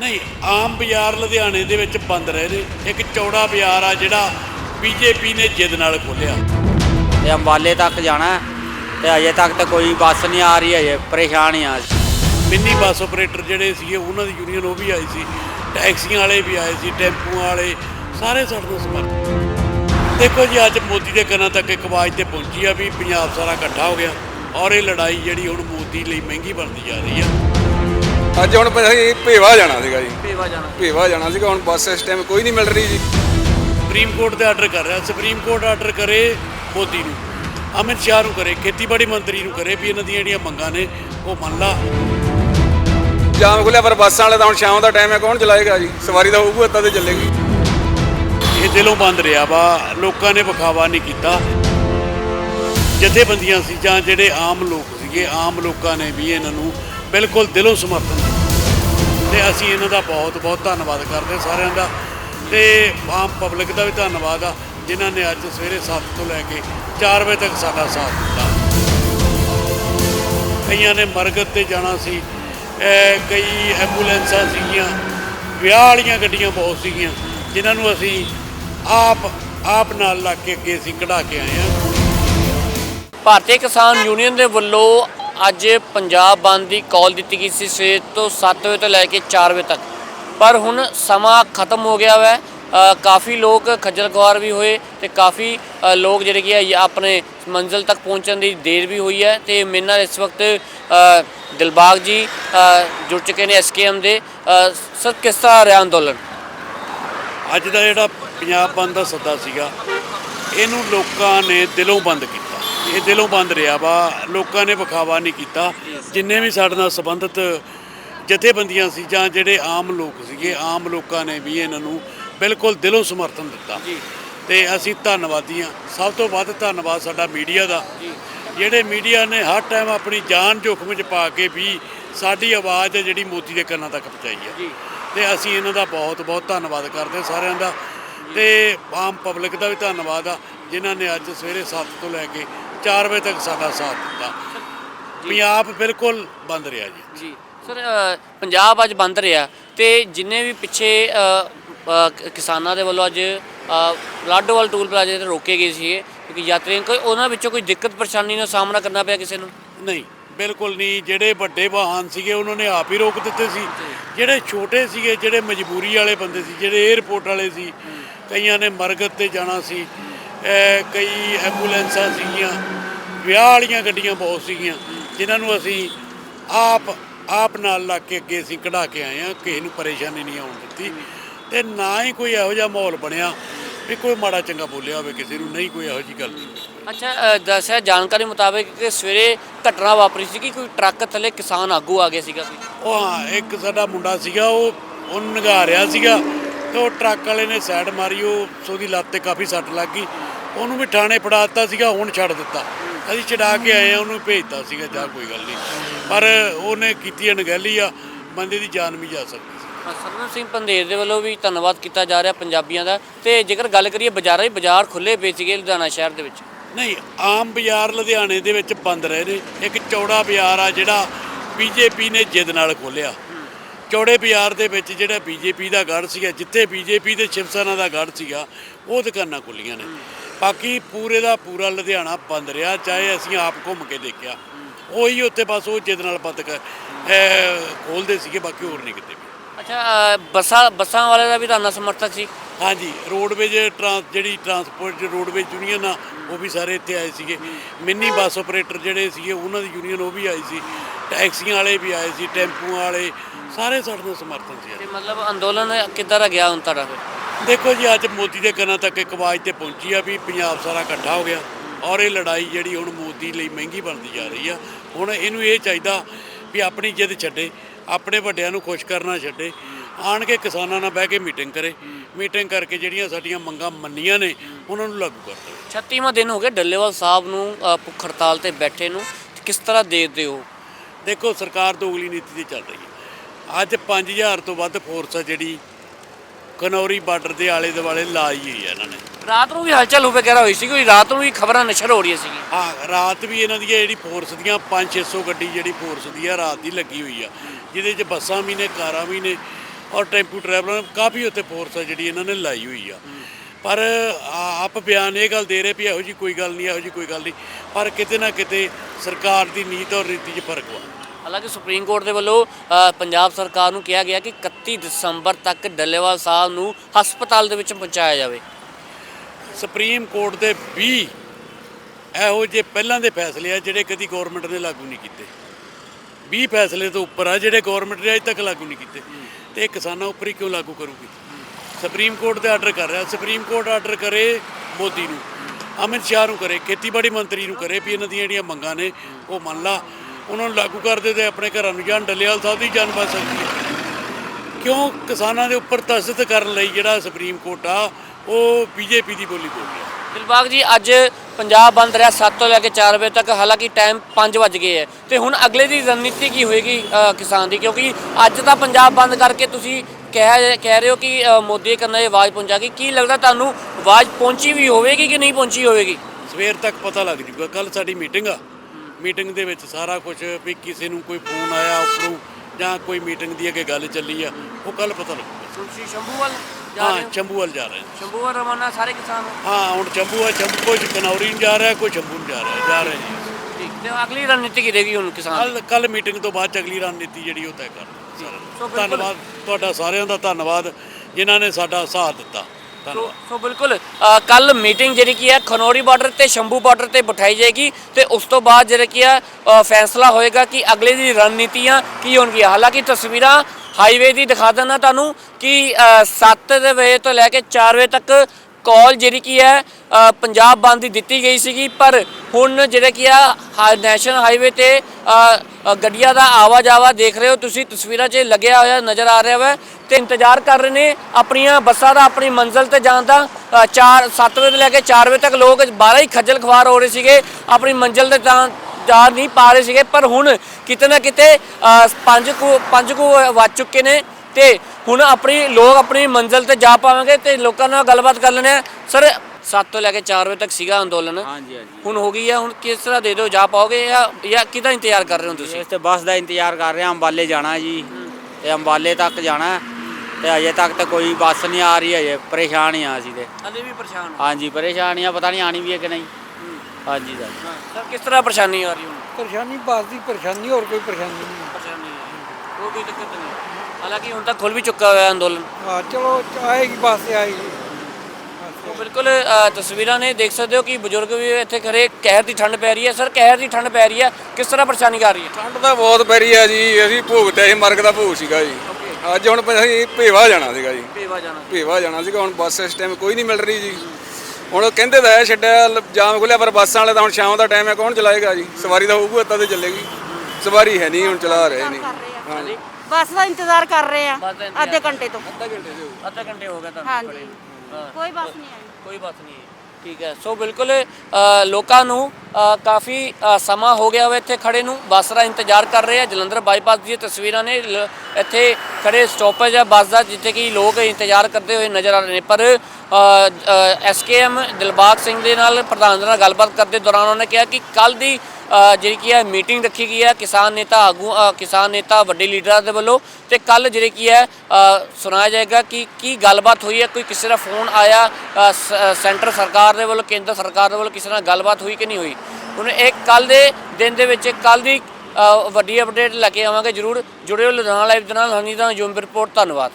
ਨਹੀਂ ਆਮ ਬਾਜ਼ਾਰ ਲੁਧਿਆਣੇ ਦੇ ਵਿੱਚ ਬੰਦ ਰਹੇ ਨੇ। ਇੱਕ ਚੌੜਾ ਬਾਜ਼ਾਰ ਆ ਜਿਹੜਾ ਬੀਜੇਪੀ ਨੇ ਜਿੱਦ ਨਾਲ ਖੋਲਿਆ ਤੇ ਅੰਬਾਲੇ ਤੱਕ ਜਾਣਾ ਤੇ ਅਜੇ ਤੱਕ ਤਾਂ ਕੋਈ ਬੱਸ ਨਹੀਂ ਆ ਰਹੀ ਅਜੇ ਪਰੇਸ਼ਾਨ ਹੀ ਆ। ਮਿੰਨੀ ਬੱਸ ਆਪਰੇਟਰ ਜਿਹੜੇ ਸੀਗੇ ਉਹਨਾਂ ਦੀ ਯੂਨੀਅਨ ਉਹ ਵੀ ਆਈ ਸੀ। ਟੈਕਸੀਆਂ ਵਾਲੇ ਵੀ ਆਏ ਸੀ ਟੈਂਪੂਆਂ ਵਾਲੇ ਸਾਰੇ ਸਾਡੇ ਨਾਲ ਸਮਰਥਨ ਦੇਖੋ ਜੀ ਅੱਜ ਮੋਦੀ ਦੇ ਕੰਨਾਂ ਤੱਕ ਇੱਕ ਆਵਾਜ਼ ਤੇ ਪਹੁੰਚੀ ਆ ਵੀ ਪੰਜਾਬ ਸਾਰਾ ਇਕੱਠਾ ਹੋ ਗਿਆ ਔਰ ਇਹ ਲੜਾਈ ਜਿਹੜੀ ਹੁਣ ਮੋਦੀ ਲਈ ਮਹਿੰਗੀ ਬਣਦੀ ਜਾ ਰਹੀ ਆ। ਅੱਜ ਹੁਣ ਅਸੀਂ ਭੇਵਾ ਜਾਣਾ ਸੀਗਾ ਜੀ। ਭੇਵਾ ਜਾਣਾ। ਭੇਵਾ ਜਾਣਾ ਸੀਗਾ ਹੁਣ ਬੱਸ ਇਸ ਟਾਈਮ ਕੋਈ ਨਹੀਂ ਮਿਲ ਰਹੀ ਜੀ। ਸੁਪਰੀਮ ਕੋਰਟ ਤੇ ਆਰਡਰ ਕਰ ਰਿਹਾ। ਸੁਪਰੀਮ ਕੋਰਟ ਆਰਡਰ ਕਰੇ ਮੋਦੀ ਨੂੰ। ਅਮਿਤ ਸ਼ਾਹ ਨੂੰ ਕਰੇ ਖੇਤੀਬਾੜੀ ਮੰਤਰੀ ਨੂੰ ਕਰੇ ਵੀ ਇਹਨਾਂ ਦੀਆਂ ਜਿਹੜੀਆਂ ਮੰਗਾਂ ਨੇ ਉਹ ਮੰਨ ਲਾ। ਜਾਮ ਖੁੱਲਿਆ ਪਰ ਬੱਸਾਂ ਵਾਲੇ ਤਾਂ ਹੁਣ ਸ਼ਾਮ ਦਾ ਟਾਈਮ ਹੈ ਕੌਣ ਚਲਾਏਗਾ ਜੀ? ਸਵਾਰੀ ਤਾਂ ਹੋਊਗੀ ਅੱਤਾ ਤੇ ਚੱਲੇਗੀ। ਇਹ ਦਿਲੋਂ ਬੰਦ ਰਿਹਾ ਵਾ। ਲੋਕਾਂ ਨੇ ਵਿਖਾਵਾ ਨਹੀਂ ਕੀਤਾ। ਜਥੇਬੰਦੀਆਂ ਸੀ ਜਾਂ ਜਿਹੜੇ ਆਮ ਲੋਕ ਸੀਗੇ ਆਮ ਲੋਕਾਂ ਨੇ ਵੀ ਇਹਨਾਂ ਨੂੰ ਬਿਲਕੁਲ ਦਿਲੋਂ ਸਮਰਥਨ ਤੇ ਅਸੀਂ ਇਹਨਾਂ ਦਾ ਬਹੁਤ ਬਹੁਤ ਧੰਨਵਾਦ ਕਰਦੇ ਸਾਰਿਆਂ ਦਾ। ਤੇ ਆਮ ਪਬਲਿਕ ਦਾ ਵੀ ਧੰਨਵਾਦ ਆ, ਜਿਨ੍ਹਾਂ ਨੇ ਅੱਜ ਸਵੇਰੇ 7 ਤੋਂ ਲੈ ਕੇ 4 ਵਜੇ ਤੱਕ ਸਾਡਾ ਸਾਥ ਦਿੱਤਾ। ਕਈਆਂ ਨੇ ਮਰਗਤ ਤੇ ਜਾਣਾ ਸੀ ਕਈ ਐਂਬੂਲੈਂਸਾਂ ਸੀਗੀਆਂ, ਵਿਆਹ ਵਾਲੀਆਂ ਗੱਡੀਆਂ ਬਹੁਤ ਸੀਗੀਆਂ, ਜਿਨ੍ਹਾਂ ਨੂੰ ਅਸੀਂ ਆਪ ਆਪ ਨਾਲ ਲੱਗ ਕੇ ਅੱਗੇ ਅਸੀਂ ਕਢਾ ਕੇ ਆਏ ਹਾਂ। ਭਾਰਤੀ ਕਿਸਾਨ ਯੂਨੀਅਨ ਦੇ ਵੱਲੋਂ ਅੱਜ ਪੰਜਾਬ ਬੰਦ ਦੀ ਕਾਲ ਦਿੱਤੀ ਗਈ ਸੀ, ਸਵੇਰ ਤੋਂ 7 ਵਜੇ ਤੋਂ ਲੈ ਕੇ 4 ਵਜੇ ਤੱਕ। ਪਰ ਹੁਣ ਸਮਾਂ ਖਤਮ ਹੋ ਗਿਆ ਹੈ ਕਾਫੀ ਲੋਕ ਖੱਜਲ ਖੁਆਰ ਵੀ ਹੋਏ ਤੇ ਕਾਫੀ ਲੋਕ ਜਿਹੜੇ ਕਿ ਆਪਣੇ ਮੰਜ਼ਿਲ ਤੱਕ ਪਹੁੰਚਣ ਦੀ ਦੇਰ ਵੀ ਹੋਈ ਹੈ ਤੇ ਮੇਰੇ ਨਾਲ ਇਸ ਵਕਤ ਦਿਲਬਾਗ ਜੀ ਜੁੜ ਚੁੱਕੇ ਨੇ ਐਸਕੇਐਮ ਦੇ। ਸਰ, ਕਿਸ ਤਰ੍ਹਾਂ ਰਿਹਾ ਅੰਦੋਲਨ? ਅੱਜ ਦਾ ਜਿਹੜਾ ਪੰਜਾਬ ਬੰਦ ਦਾ ਸੱਦਾ ਸੀਗਾ, ਇਹਨੂੰ ਲੋਕਾਂ ਨੇ ਦਿਲੋਂ ਬੰਦ ਕੀਤਾ। ਇਹ ਦਿਲੋਂ ਬੰਦ ਰਿਹਾ ਵਾ। ਲੋਕਾਂ ਨੇ ਵਿਖਾਵਾ ਨਹੀਂ ਕੀਤਾ। ਜਿੰਨੇ ਵੀ ਸਾਡੇ ਨਾਲ ਸੰਬੰਧਿਤ ਜਥੇਬੰਦੀਆਂ ਸੀ ਜਾਂ ਜਿਹੜੇ ਆਮ ਲੋਕ ਸੀਗੇ ਆਮ ਲੋਕਾਂ ਨੇ ਵੀ ਇਹਨਾਂ ਨੂੰ ਬਿਲਕੁਲ ਦਿਲੋਂ ਸਮਰਥਨ ਦਿੱਤਾ। ਤੇ ਅਸੀਂ ਧੰਨਵਾਦੀ ਹਾਂ। ਸਭ ਤੋਂ ਵੱਧ ਧੰਨਵਾਦ ਸਾਡਾ ਮੀਡੀਆ ਦਾ। ਜਿਹੜੇ ਮੀਡੀਆ ਨੇ ਹਰ ਟਾਈਮ ਆਪਣੀ ਜਾਨ ਜੋਖਮ 'ਚ ਪਾ ਕੇ ਵੀ ਸਾਡੀ ਆਵਾਜ਼ ਹੈ ਜਿਹੜੀ ਮੋਦੀ ਦੇ ਕੰਨਾਂ ਤੱਕ ਪਹੁੰਚਾਈ ਹੈ। ਤੇ ਅਸੀਂ ਇਹਨਾਂ ਦਾ ਬਹੁਤ ਬਹੁਤ ਧੰਨਵਾਦ ਕਰਦੇ ਹਾਂ ਸਾਰਿਆਂ ਦਾ। ਤੇ ਆਮ ਪਬਲਿਕ ਦਾ ਵੀ ਧੰਨਵਾਦ ਆ ਜਿਨ੍ਹਾਂ ਨੇ ਅੱਜ ਸਵੇਰੇ 7 ਤੋਂ ਲੈ ਕੇ 4 ਵਜੇ ਤੱਕ ਸਾਡਾ ਸਾਥ ਦਿੱਤਾ। ਪੰਜਾਬ ਬਿਲਕੁਲ ਬੰਦ ਰਿਹਾ ਜੀ। ਜੀ। ਸਰ ਪੰਜਾਬ ਅੱਜ ਬੰਦ ਰਿਹਾ ਤੇ ਜਿੰਨੇ ਵੀ ਪਿੱਛੇ ਕਿਸਾਨਾਂ ਦੇ ਵੱਲੋਂ ਅੱਜ ਲਾਡੋਵਾਲ ਟੂਲ ਪਲਾਜ਼ੇ ਤੇ ਰੋਕੇ ਗਏ ਸੀਗੇ ਕਿਉਂਕਿ ਯਾਤਰੀਆਂ ਕੋਈ ਉਹਨਾਂ ਵਿੱਚੋਂ ਕੋਈ ਦਿੱਕਤ ਪਰੇਸ਼ਾਨੀ ਦਾ ਸਾਹਮਣਾ ਕਰਨਾ ਪਿਆ ਕਿਸੇ ਨੂੰ? ਨਹੀਂ ਬਿਲਕੁਲ ਨਹੀਂ। ਜਿਹੜੇ ਵੱਡੇ ਵਾਹਨ ਸੀਗੇ ਉਹਨਾਂ ਨੇ ਆਪ ਹੀ ਰੋਕ ਦਿੱਤੇ ਸੀ। ਜਿਹੜੇ ਛੋਟੇ ਸੀਗੇ ਜਿਹੜੇ ਮਜਬੂਰੀ ਵਾਲੇ ਬੰਦੇ ਸੀ ਜਿਹੜੇ 에어ਪੋਰਟ ਵਾਲੇ ਸੀ ਕਈਆਂ ਨੇ ਮਰਗਤ ਤੇ ਜਾਣਾ ਸੀ। ਕਈ ਐਂਬੂਲੈਂਸਾਂ ਸੀਗੀਆਂ ਵਿਆਹ ਵਾਲੀਆਂ ਗੱਡੀਆਂ ਬਹੁਤ ਸੀਗੀਆਂ ਜਿਨ੍ਹਾਂ ਨੂੰ ਅਸੀਂ ਆਪ ਆਪ ਨਾਲ ਲੱਗ ਕੇ ਅੱਗੇ ਅਸੀਂ ਕਢਾ ਕੇ ਆਏ ਹਾਂ ਕਿਸੇ ਨੂੰ ਪਰੇਸ਼ਾਨੀ ਨਹੀਂ ਆਉਣ ਦਿੱਤੀ। ਤੇ ਨਾ ਹੀ ਕੋਈ ਇਹੋ ਜਿਹਾ ਮਾਹੌਲ ਬਣਿਆ ਵੀ ਕੋਈ ਮਾੜਾ ਚੰਗਾ ਬੋਲਿਆ ਹੋਵੇ ਕਿਸੇ ਨੂੰ ਨਹੀਂ ਕੋਈ ਇਹੋ ਜਿਹੀ ਗੱਲ। ਅੱਛਾ ਦੱਸਿਆ ਜਾਣਕਾਰੀ ਮੁਤਾਬਕ ਕਿ ਸਵੇਰੇ ਘਟਨਾ ਵਾਪਰੀ ਸੀ ਕਿ ਕੋਈ ਟਰੱਕ ਥੱਲੇ ਕਿਸਾਨ ਆਗੂ ਆ ਗਿਆ ਸੀਗਾ? ਉਹ ਹਾਂ ਇੱਕ ਸਾਡਾ ਮੁੰਡਾ ਸੀਗਾ ਉਹ ਉਹ ਨਗਾ ਰਿਹਾ ਸੀਗਾ ਤੇ ਉਹ ਟਰੱਕ ਵਾਲੇ ਨੇ ਸਾਈਡ ਮਾਰੀ ਉਹ ਉਹਦੀ ਲੱਤ ਤੇ ਕਾਫੀ ਸੱਟ ਲੱਗ ਗਈ। ਉਹਨੂੰ ਵੀ ਥਾਣੇ ਫੜਾ ਦਿੱਤਾ ਸੀਗਾ ਹੁਣ ਛੱਡ ਦਿੱਤਾ। ਅਸੀਂ ਛਡਾ ਕੇ ਆਏ ਆ ਉਹਨੂੰ ਭੇਜਤਾ ਸੀਗਾ ਜਾ ਕੋਈ ਗੱਲ ਨਹੀਂ। ਪਰ ਉਹਨੇ ਕੀਤੀ ਅਣਗਹਿਲੀ ਆ ਬੰਦੇ ਦੀ ਜਾਨ ਵੀ ਜਾ ਸਕਦੀ ਸੀ। ਸਰਵਨ ਸਿੰਘ ਪੰਧੇਰ ਦੇ ਵੱਲੋਂ ਵੀ ਧੰਨਵਾਦ ਕੀਤਾ ਜਾ ਰਿਹਾ ਪੰਜਾਬੀਆਂ ਦਾ। ਤੇ ਜੇਕਰ ਗੱਲ ਕਰੀਏ ਬਾਜ਼ਾਰਾਂ ਹੀ ਬਾਜ਼ਾਰ ਖੁੱਲੇ ਪਏ ਸੀਗੇ ਲੁਧਿਆਣਾ ਸ਼ਹਿਰ ਦੇ ਵਿੱਚ। ਨਹੀਂ ਆਮ ਬਾਜ਼ਾਰ ਲੁਧਿਆਣੇ ਦੇ ਵਿੱਚ ਬੰਦ ਰਹੇ ਨੇ। ਇੱਕ ਚੌੜਾ ਬਾਜ਼ਾਰ ਆ ਜਿਹੜਾ ਬੀਜੇਪੀ ਨੇ ਜਿੱਦ ਨਾਲ ਖੋਲਿਆ ਚੌੜੇ ਬਾਜ਼ਾਰ ਦੇ ਵਿੱਚ ਜਿਹੜਾ ਬੀਜੇਪੀ ਦਾ ਗੜ ਸੀਗਾ ਜਿੱਥੇ ਬੀਜੇਪੀ ਤੇ ਸ਼ਿਵ ਸੈਨਾ ਦਾ ਗੜ ਸੀਗਾ ਉਹ ਦੁਕਾਨਾਂ ਖੁੱਲੀਆਂ ਨੇ। ਬਾਕੀ ਪੂਰੇ ਦਾ ਪੂਰਾ ਲੁਧਿਆਣਾ ਬੰਦ ਰਿਹਾ ਚਾਹੇ ਅਸੀਂ ਆਪ ਘੁੰਮ ਕੇ ਦੇਖਿਆ। ਉਹੀ ਉੱਥੇ ਬਸ ਉਹ ਜਿੱਦ ਨਾਲ ਬੰਦ ਕਰ ਖੋਲਦੇ ਸੀਗੇ ਬਾਕੀ ਹੋਰ ਨਹੀਂ ਕਿਤੇ ਵੀ। ਅੱਛਾ ਬੱਸਾਂ ਬੱਸਾਂ ਵਾਲੇ ਦਾ ਵੀ ਤੁਹਾਨੂੰ ਸਮਰਥਕ ਸੀ? ਹਾਂਜੀ ਰੋਡਵੇਜ ਟਰਾਂਸ ਜਿਹੜੀ ਟਰਾਂਸਪੋਰਟ ਰੋਡਵੇਜ ਯੂਨੀਅਨ ਆ ਉਹ ਵੀ ਸਾਰੇ ਇੱਥੇ ਆਏ ਸੀਗੇ। ਮਿੰਨੀ ਬੱਸ ਆਪਰੇਟਰ ਜਿਹੜੇ ਸੀਗੇ ਉਹਨਾਂ ਦੀ ਯੂਨੀਅਨ ਉਹ ਵੀ ਆਈ ਸੀ। ਟੈਕਸੀਆਂ ਵਾਲੇ ਵੀ ਆਏ ਸੀ ਟੈਂਪੂਆਂ ਵਾਲੇ ਸਾਰੇ ਸਾਡੇ ਨਾਲ ਸਮਰਥਨ ਸੀ। ਤੇ ਮਤਲਬ ਅੰਦੋਲਨ ਕਿੱਦਾਂ ਦਾ ਗਿਆ ਹੁਣ ਤੁਹਾਡਾ ਫਿਰ? ਦੇਖੋ ਜੀ ਅੱਜ ਮੋਦੀ ਦੇ ਕੰਨਾਂ ਤੱਕ ਇੱਕ ਆਵਾਜ਼ ਤੇ ਪਹੁੰਚੀ ਆ ਵੀ ਪੰਜਾਬ ਸਾਰਾ ਇਕੱਠਾ ਹੋ ਗਿਆ ਔਰ ਇਹ ਲੜਾਈ ਜਿਹੜੀ ਹੁਣ ਮੋਦੀ ਲਈ ਮਹਿੰਗੀ ਬਣਦੀ ਜਾ ਰਹੀ ਆ। ਹੁਣ ਇਹਨੂੰ ਇਹ ਚਾਹੀਦਾ ਵੀ ਆਪਣੀ ਜਿੱਦ ਛੱਡੇ ਆਪਣੇ ਵੱਡਿਆਂ ਨੂੰ ਖੁਸ਼ ਕਰਨਾ ਛੱਡੇ ਆਣ ਕੇ ਕਿਸਾਨਾਂ ਨਾਲ ਬਹਿ ਕੇ ਮੀਟਿੰਗ ਕਰੇ। ਮੀਟਿੰਗ ਕਰਕੇ ਜਿਹੜੀਆਂ ਸਾਡੀਆਂ ਮੰਗਾਂ ਮੰਨੀਆਂ ਨੇ ਉਹਨਾਂ ਨੂੰ ਲਾਗੂ ਕਰ ਦੇਵੇ। 36ਵਾਂ ਦਿਨ ਹੋ ਗਿਆ ਡੱਲੇਵਾਲ ਸਾਹਿਬ ਨੂੰ ਅ, ਭੁੱਖ ਹੜਤਾਲ ਤੇ ਬੈਠੇ ਨੂੰ। ਕਿਸ ਤਰ੍ਹਾਂ ਦੇਖਦੇ ਹੋ? ਦੇਖੋ ਸਰਕਾਰ ਦੋਗਲੀ ਨੀਤੀ ਤੇ ਚੱਲ ਰਹੀ ਹੈ। ਅੱਜ 5000 ਤੋਂ ਵੱਧ ਫੋਰਸ ਆ ਜਿਹੜੀ ਕਨੌਰੀ ਬਾਰਡਰ ਦੇ ਆਲੇ ਦੁਆਲੇ ਲਾਈ ਹੋਈ ਹੈ ਇਹਨਾਂ ਨੇ। ਰਾਤ ਨੂੰ ਵੀ ਹਲਚਲ ਹੋ ਵਗੈਰਾ ਹੋਈ ਸੀ ਕੋਈ ਰਾਤ ਨੂੰ ਵੀ ਖਬਰਾਂ ਨਸ਼ਰ ਹੋ ਰਹੀਆਂ ਸੀ ਹਾਂ ਰਾਤ ਵੀ ਇਹਨਾਂ ਦੀ ਜਿਹੜੀ ਫੋਰਸ ਦੀਆਂ 5-600 ਗੱਡੀ ਜਿਹੜੀ ਫੋਰਸ ਦੀ ਆ ਰਾਤ ਦੀ ਲੱਗੀ ਹੋਈ ਆ। ਜਿਹਦੇ 'ਚ ਬੱਸਾਂ ਵੀ ਨੇ ਕਾਰਾਂ ਵੀ ਨੇ ਔਰ ਟੈਂਪੂ ਟਰੈਵਲਰ ਕਾਫੀ ਉੱਥੇ ਫੋਰਸ ਹੈ ਜਿਹੜੀ ਇਹਨਾਂ ਨੇ ਲਾਈ ਹੋਈ ਆ। ਪਰ ਆ- ਆਪ ਬਿਆਨ ਇਹ ਗੱਲ ਦੇ ਰਹੇ ਵੀ ਇਹੋ ਜੀ ਕੋਈ ਗੱਲ ਨਹੀਂ ਇਹੋ ਜੀ ਕੋਈ ਗੱਲ ਨਹੀਂ। ਪਰ ਕਿਤੇ ਨਾ ਕਿਤੇ ਸਰਕਾਰ ਦੀ ਨੀਤ ਔਰ ਨੀਤੀ 'ਚ ਫ਼ਰਕ ਵਾ। ਹਾਲਾਂਕਿ ਸੁਪਰੀਮ ਕੋਰਟ ਦੇ ਵੱਲੋਂ ਪੰਜਾਬ ਸਰਕਾਰ ਨੂੰ ਕਿਹਾ ਗਿਆ ਕਿ 31 ਦਸੰਬਰ ਤੱਕ ਡੱਲੇਵਾਲ ਸਾਹਿਬ ਨੂੰ ਹਸਪਤਾਲ ਦੇ ਵਿੱਚ ਪਹੁੰਚਾਇਆ ਜਾਵੇ। ਸੁਪਰੀਮ ਕੋਰਟ ਦੇ 20 ਇਹੋ ਜਿਹੇ ਪਹਿਲਾਂ ਦੇ ਫੈਸਲੇ ਆ ਜਿਹੜੇ ਕਦੀ ਗਵਰਨਮੈਂਟ ਨੇ ਲਾਗੂ ਨਹੀਂ ਕੀਤੇ। 20 ਫੈਸਲੇ ਤੋਂ ਉੱਪਰ ਆ ਜਿਹੜੇ ਗਵਰਨਮੈਂਟ ਨੇ ਅਜੇ ਤੱਕ ਲਾਗੂ ਨਹੀਂ ਕੀਤੇ। ਤੇ ਇਹ ਕਿਸਾਨਾਂ ਉੱਪਰ ਹੀ ਕਿਉਂ ਲਾਗੂ ਕਰੂਗੀ? ਸੁਪਰੀਮ ਕੋਰਟ ਦੇ ਆਰਡਰ ਕਰ ਰਿਹਾ। ਸੁਪਰੀਮ ਕੋਰਟ ਆਰਡਰ ਕਰੇ ਮੋਦੀ ਨੂੰ, ਅਮਿਤ ਸ਼ਾਹ ਨੂੰ ਕਰੇ, ਖੇਤੀਬਾੜੀ ਮੰਤਰੀ ਨੂੰ ਕਰੇ ਵੀ ਇਹਨਾਂ ਦੀਆਂ ਜਿਹੜੀਆਂ ਮੰਗਾਂ ਨੇ, ਉਹ ਮੰਨ ਲਾ। ਉਹਨਾਂ ਨੂੰ ਲਾਗੂ ਕਰ ਦੇ ਤੇ ਆਪਣੇ ਘਰਾਂ ਨੂੰ ਜਾਣ ਡੱਲੇਵਾਲ ਸਾਹਿਬ ਦੀ ਜਾਨ ਬਚ ਸਕਦੀ ਹੈ। ਕਿਉਂ? ਕਿਸਾਨਾਂ ਦੇ ਉੱਪਰ ਤਸਦਦ ਕਰਨ ਲਈ ਜਿਹੜਾ ਸੁਪਰੀਮ ਕੋਰਟ ਆ ਉਹ ਬੀਜੇਪੀ ਦੀ ਬੋਲੀ ਬੋਲ ਰਿਹਾ। ਦਿਲਬਾਗ ਜੀ ਅੱਜ ਪੰਜਾਬ ਬੰਦ ਰਿਹਾ 7 ਤੋਂ ਲੈ ਕੇ 4 ਵਜੇ ਤੱਕ ਹਾਲਾਂਕਿ ਟਾਈਮ 5 ਵੱਜ ਗਏ ਹੈ। ਤੇ ਹੁਣ ਅਗਲੇ ਦੀ ਰਣਨੀਤੀ ਕੀ ਹੋਏਗੀ ਕਿਸਾਨ ਦੀ? ਕਿਉਂਕਿ ਅੱਜ ਤਾਂ ਪੰਜਾਬ ਬੰਦ ਕਰਕੇ ਤੁਸੀਂ ਕਹਿ ਕਹਿ ਰਹੇ ਹੋ ਕਿ ਮੋਦੀ ਕੰਨਾਂ 'ਚ ਆਵਾਜ਼ ਪਹੁੰਚਾਗੀ ਕੀ ਲੱਗਦਾ ਤੁਹਾਨੂੰ ਆਵਾਜ਼ ਪਹੁੰਚੀ ਵੀ ਹੋਵੇਗੀ ਕਿ ਨਹੀਂ ਪਹੁੰਚੀ ਹੋਵੇਗੀ? ਸਵੇਰ ਤੱਕ ਪਤਾ ਲੱਗ ਜੂਗਾ ਕੱਲ ਸਾਡੀ ਮੀਟਿੰਗ ਆ। ਮੀਟਿੰਗ ਦੇ ਵਿੱਚ ਸਾਰਾ ਕੁਝ ਵੀ ਕਿਸੇ ਨੂੰ ਕੋਈ ਫੋਨ ਆਇਆ ਉੱਪਰੋਂ ਜਾਂ ਕੋਈ ਮੀਟਿੰਗ ਦੀ ਅੱਗੇ ਗੱਲ ਚੱਲੀ ਆ ਉਹ ਕੱਲ ਪਤਾ ਲੱਗੂਗਾ ਤੁਸੀਂ ਸ਼ੰਭੂਵਾਲ ਜਾ ਰਹੇ ਹਾਂ ਹੋ ਚੰਬੂਵਾਲ ਜਾ ਰਹੇ ਨੇ। ਸ਼ੰਭੂਵਾਲ ਰਵਾਨਾ ਸਾਰੇ ਕਿਸਾਨ ਹੋ ਹਾਂ ਹੁਣ ਚੰਬੂ ਆ ਚੰਬੂ ਕੋਈ ਕਨੌਰੀ ਨੂੰ ਜਾ ਰਿਹਾ ਕੋਈ ਚੰਬੂ ਨੂੰ ਜਾ ਰਿਹਾ ਜਾ ਰਹੇ ਜੀ ਠੀਕ ਤੇ ਅਗਲੀ ਰਣਨੀਤੀ ਕੀ ਰਹੇਗੀ ਹੁਣ ਕਿਸਾਨ ਦੀ? ਕੱਲ ਕੱਲ ਮੀਟਿੰਗ ਤੋਂ ਬਾਅਦ 'ਚ ਅਗਲੀ ਰਣਨੀਤੀ ਜਿਹੜੀ ਉਹ ਤੈਅ ਕਰ ਸਾਰਿਆਂ ਸੋ ਨੂੰ। ਬਿਲਕੁਲ- ਧੰਨਵਾਦ ਤੁਹਾਡਾ ਸਾਰਿਆਂ ਦਾ ਧੰਨਵਾਦ ਜਿਨ੍ਹਾਂ ਨੇ ਸਾਡਾ ਸਾਥ ਦਿੱਤਾ ਸੋ ਸੋ ਬਿਲਕੁਲ ਕੱਲ ਮੀਟਿੰਗ ਜਿਹੜੀ ਕੀ ਹੈ ਖਨੌਰੀ ਬਾਰਡਰ ਤੇ ਸ਼ੰਭੂ ਬਾਰਡਰ ਤੇ ਬਿਠਾਈ ਜਾਏਗੀ ਤੇ ਉਸ ਤੋਂ ਬਾਅਦ ਜਿਹੜਾ ਕੀ ਹੈ ਅ, ਫੈਸਲਾ ਹੋਏਗਾ ਕਿ ਅਗਲੇ ਦੀ ਰਣਨੀਤੀਆਂ ਕੀ ਹੋਣਗੀਆਂ। ਹਾਲਾਂਕਿ ਤਸਵੀਰਾਂ ਹਾਈਵੇ ਦੀ ਦਿਖਾ ਦਿੰਦਾ ਤੁਹਾਨੂੰ ਕਿ 7 ਦੇ ਵਜੇ ਤੋਂ ਲੈ ਕੇ 4 ਵਜੇ ਤੱਕ ਕਾਲ ਜਿਹੜੀ ਕੀ ਹੈ ਪੰਜਾਬ ਬੰਦ ਦੀ ਦਿੱਤੀ ਗਈ ਸੀਗੀ, ਪਰ ਹੁਣ ਜਿਹੜਾ ਕੀ ਆ, ਹਾ- ਨੈਸ਼ਨਲ ਹਾਈਵੇ ਤੇ ਗੱਡੀਆਂ ਦਾ ਆਵਾਜਾਵਾ ਦੇਖ ਰਹੇ ਹੋ ਤੁਸੀਂ, ਤਸਵੀਰਾਂ 'ਚ ਲੱਗਿਆ ਹੋਇਆ ਨਜ਼ਰ ਆ ਰਿਹਾ ਵਾ ਤੇ ਇੰਤਜ਼ਾਰ ਕਰ ਰਹੇ ਨੇ ਆਪਣੀਆਂ ਬੱਸਾਂ ਦਾ, ਆਪਣੀ ਮੰਜ਼ਿਲ ਤੇ ਜਾਣ ਦਾ 4 7 ਵਜੇ ਤੋਂ ਲੈ ਕੇ 4 ਵਜੇ ਤੱਕ ਲੋਕ ਬਾਹਰ ਹੀ ਖੱਜਲ ਖਵਾਰ ਹੋ ਰਹੇ ਸੀਗੇ, ਆਪਣੀ ਮੰਜ਼ਿਲ ਤੇ ਜਾਣ ਜਾ ਨਹੀਂ ਪਾ ਰਹੇ ਸੀਗੇ, ਪਰ ਹੁਣ ਕਿਤੇ ਨਾ ਕਿਤੇ 5 ਕੁ 5 ਕੁ ਵੱਜ ਚੁੱਕੇ ਨੇ ਤੇ ਹੁਣ ਆਪਣੀ ਲੋਕ ਆਪਣੀ ਮੰਜ਼ਿਲ ਤੇ ਜਾ ਪਾਵਾਂਗੇ ਤੇ ਲੋਕਾਂ ਨਾਲ ਗੱਲਬਾਤ ਕਰ ਲੈਣੇ ਸਰ 7 ਤੋਂ ਲੈ ਕੇ 4 ਵਜੇ ਤੱਕ ਸੀਗਾ ਅੰਦੋਲਨ। ਹਾਂਜੀ ਹਾਂਜੀ। ਹੁਣ ਹੋ ਗਈ ਹੈ ਹੁਣ ਕਿਸ ਤਰ੍ਹਾਂ ਦੇ ਦਿਓ ਜਾ ਪਾਓਗੇ ਜਾਂ ਜਾਂ ਕਿਹਦਾ ਇੰਤਜ਼ਾਰ ਕਰ ਰਹੇ ਹੋ ਤੁਸੀਂ? ਇਸ ਤੇ ਬੱਸ ਦਾ ਇੰਤਜ਼ਾਰ ਕਰ ਰਹੇ ਹਾਂ ਅੰਬਾਲੇ ਜਾਣਾ ਜੀ। ਤੇ ਅੰਬਾਲੇ ਤੱਕ ਜਾਣਾ। ਤੇ ਅਜੇ ਤੱਕ ਤਾਂ ਕੋਈ ਬੱਸ ਨਹੀਂ ਆ ਰਹੀ ਅਜੇ ਪਰੇਸ਼ਾਨ ਹੀ ਆ ਅਸੀਂ ਤੇ। ਹਲੇ ਵੀ ਪਰੇਸ਼ਾਨ ਹਾਂਜੀ ਪਰੇਸ਼ਾਨ ਹੀ ਆ ਪਤਾ ਨਹੀਂ ਆਣੀ ਵੀ ਹੈ ਕਿ ਨਹੀਂ। ਹਾਂਜੀ ਸਰ। ਸਰ ਕਿਸ ਤਰ੍ਹਾਂ ਪਰੇਸ਼ਾਨੀ ਆ ਰਹੀ ਹੁਣ? ਪਰੇਸ਼ਾਨੀ ਬੱਸ ਦੀ ਪਰੇਸ਼ਾਨੀ ਹੋਰ ਕੋਈ ਪਰੇਸ਼ਾਨੀ ਨਹੀਂ ਪਰੇਸ਼ਾਨੀ ਹੈ। ਉਹ ਕੋਈ ਦਿੱਕਤ ਨਹੀਂ ਹਾਲਾਂਕਿ ਹੁਣ ਤੱਕ ਖੁੱਲ ਵੀ ਚੁੱਕਾ ਹੋਇਆ ਅੰਦੋਲਨ। ਹਾਂ ਚਲੋ ਆਏਗੀ ਬੱਸ ਆਏਗੀ। ਤੋ ਬਿਲਕੁਲ ਅ, ਤਸਵੀਰਾਂ ਨੇ ਦੇਖ ਸਕਦੇ ਹੋ ਕਿ ਬਜ਼ੁਰਗ ਵੀ ਇੱਥੇ ਖੜੇ ਕਹਿਰ ਦੀ ਠੰਡ ਪੈ ਰਹੀ ਹੈ। ਸਰ ਕਹਿਰ ਦੀ ਠੰਡ ਪੈ ਰਹੀ ਹੈ। ਕਿਸ ਤਰ੍ਹਾਂ ਪਰੇਸ਼ਾਨੀ ਕਰ ਰਹੀ ਹੈ? ਠੰਡ ਤਾਂ ਬਹੁਤ ਪੈ ਰਹੀ ਆ ਜੀ। ਅਸੀਂ ਭੋਗ ਤੇ ਅਸੀਂ ਮਰਗ ਦਾ ਭੋਗ ਸੀਗਾ ਜੀ। ਅੱਜ ਹੁਣ ਅਸੀਂ ਭੇਵਾ ਜਾਣਾ ਸੀਗਾ ਜੀ। ਪੇਵਾ ਜਾਣਾ ਭੇਵਾ ਜਾਣਾ ਸੀਗਾ ਹੁਣ ਬੱਸ ਇਸ ਟਾਈਮ ਕੋਈ ਨਹੀਂ ਮਿਲ ਰਹੀ ਜੀ। ਹੁਣ ਉਹ ਕਹਿੰਦੇ ਤਾਂ ਹੈ ਛੱਡਿਆ ਲ- ਜਾਮ ਖੁੱਲਿਆ ਪਰ ਬੱਸਾਂ ਵਾਲੇ ਤਾਂ ਹੁਣ ਸ਼ਾਮ ਦਾ ਟਾਈਮ ਹੈ ਕੌਣ ਚਲਾਏਗਾ ਜੀ? ਸਵਾਰੀ ਤਾਂ ਹੋਊਗੀ ਤਾਂ ਤੇ ਚੱਲੇਗੀ। ਸਵਾਰੀ ਹੈ ਨਹੀਂ ਹੁਣ ਚਲਾ ਰਹੇ ਨਹੀਂ ਹਾਂਜੀ। ਬੱਸ ਦਾ ਇੰਤਜ਼ਾਰ ਕਰ ਰਹੇ ਆ ਬੱਸ ਦਾ ਇੰਤਜ਼ਾਰ। ਅੱਧੇ ਘੰਟੇ ਤੋਂ। ਅੱਧਾ ਘੰਟੇ ਹੋ ਗਏ। ਤੁਹਾਨੂੰ ਹਾਂਜੀ। ਕੋਈ ਬੱਸ ਨਹੀਂ ਆਈ। ਕੋਈ ਬਾਤ ਨਹੀਂ ਹੈ ਠੀਕ ਹੈ। ਸੋ ਬਿਲਕੁਲ ਅ, ਲੋਕਾਂ ਨੂੰ ਅ, ਕਾਫੀ ਅ, ਸਮਾਂ ਹੋ ਗਿਆ ਵਾ ਇੱਥੇ ਖੜੇ ਨੂੰ। ਬੱਸ ਦਾ ਇੰਤਜ਼ਾਰ ਕਰ ਰਹੇ ਆ। ਜਲੰਧਰ ਬਾਈਪਾਸ ਦੀਆਂ ਤਸਵੀਰਾਂ ਨੇ। ਲ- ਇੱਥੇ ਖੜੇ ਸਟਾਪੇਜ ਹੈ ਬੱਸ ਦਾ ਜਿੱਥੇ ਕਿ ਲੋਕ ਇੰਤਜ਼ਾਰ ਕਰਦੇ ਹੋਏ ਨਜ਼ਰ ਆ ਰਹੇ ਨੇ। ਪਰ ਐਸਕੇਐਮ ਦਿਲਬਾਗ ਸਿੰਘ ਦੇ ਨਾਲ ਪ੍ਰਧਾਨ ਦੇ ਨਾਲ ਗੱਲਬਾਤ ਕਰਦੇ ਦੌਰਾਨ ਉਹਨਾਂ ਨੇ ਕਿਹਾ ਕਿ ਕੱਲ ਦੀ ਜਿਹੜੀ ਕੀ ਹੈ, ਮੀਟਿੰਗ ਰੱਖੀ ਗਈ ਹੈ ਕਿਸਾਨ ਨੇਤਾ ਆਗੂ ਕਿਸਾਨ ਨੇਤਾ ਵੱਡੇ ਲੀਡਰਾਂ ਦੇ ਵੱਲੋਂ ਤੇ ਕੱਲ ਜਿਹੜੀ ਕੀ ਹੈ ਸੁਣਾਇਆ ਜਾਏਗਾ ਕਿ ਕੀ ਗੱਲਬਾਤ ਹੋਈ ਹੈ, ਕੋਈ ਕਿਸੇ ਦਾ ਫੋਨ ਆਇਆ ਸ- ਸੈਂਟਰ ਸਰਕਾਰ ਦੇ ਵੱਲੋਂ, ਕੇਂਦਰ ਸਰਕਾਰ ਦੇ ਵੱਲੋਂ ਕਿਸੇ ਨਾਲ ਗੱਲਬਾਤ ਹੋਈ ਕਿ ਨਹੀਂ ਹੋਈ? ਹੁਣ ਇੱਕ ਕੱਲ ਦੇ ਦਿਨ ਦੇ ਵਿੱਚ ਕੱਲ ਦੀ ਵੱਡੀ ਅਪਡੇਟ ਲੈ ਕੇ ਆਵਾਂਗੇ ਜਰੂਰ। ਜੁੜਿਓ ਲੁਧਿਆਣਾ ਲਾਈਵ ਦੇ ਨਾਲ, ਹਨੀ ਦਾ ਜੂਮ ਰਿਪੋਰਟ ਧੰਨਵਾਦ।